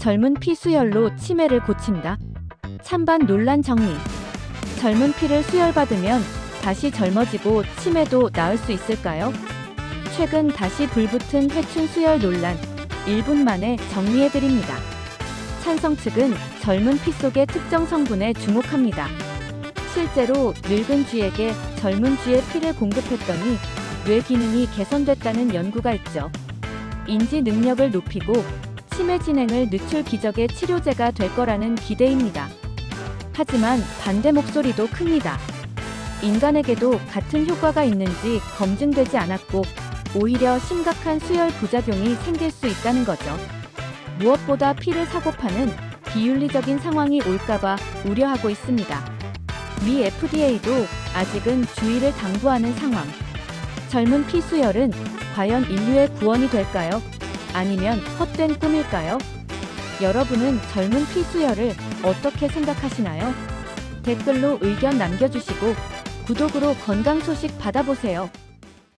젊은 피 수혈로 치매를 고친다. 찬반 논란 정리. 젊은 피를 수혈받으면 다시 젊어지고 치매도 나을 수 있을까요? 최근 다시 불붙은 회춘 수혈 논란 1분 만에 정리해드립니다. 찬성 측은 젊은 피 속의 특정 성분에 주목합니다. 실제로 늙은 쥐에게 젊은 쥐의 피를 공급했더니 뇌 기능이 개선됐다는 연구가 있죠. 인지 능력을 높이고 치매 진행을 늦출 기적의 치료제가 될 거라는 기대입니다. 하지만 반대 목소리도 큽니다. 인간에게도 같은 효과가 있는지 검증되지 않았고 오히려 심각한 수혈 부작용이 생길 수 있다는 거죠. 무엇보다 피를 사고 파는 비윤리적인 상황이 올까봐 우려하고 있습니다. 미 FDA도 아직은 주의를 당부하는 상황. 젊은 피 수혈은 과연 인류의 구원이 될까요? 아니면 헛된 꿈일까요? 여러분은 젊은 피 수혈을 어떻게 생각하시나요? 댓글로 의견 남겨주시고 구독으로 건강 소식 받아보세요.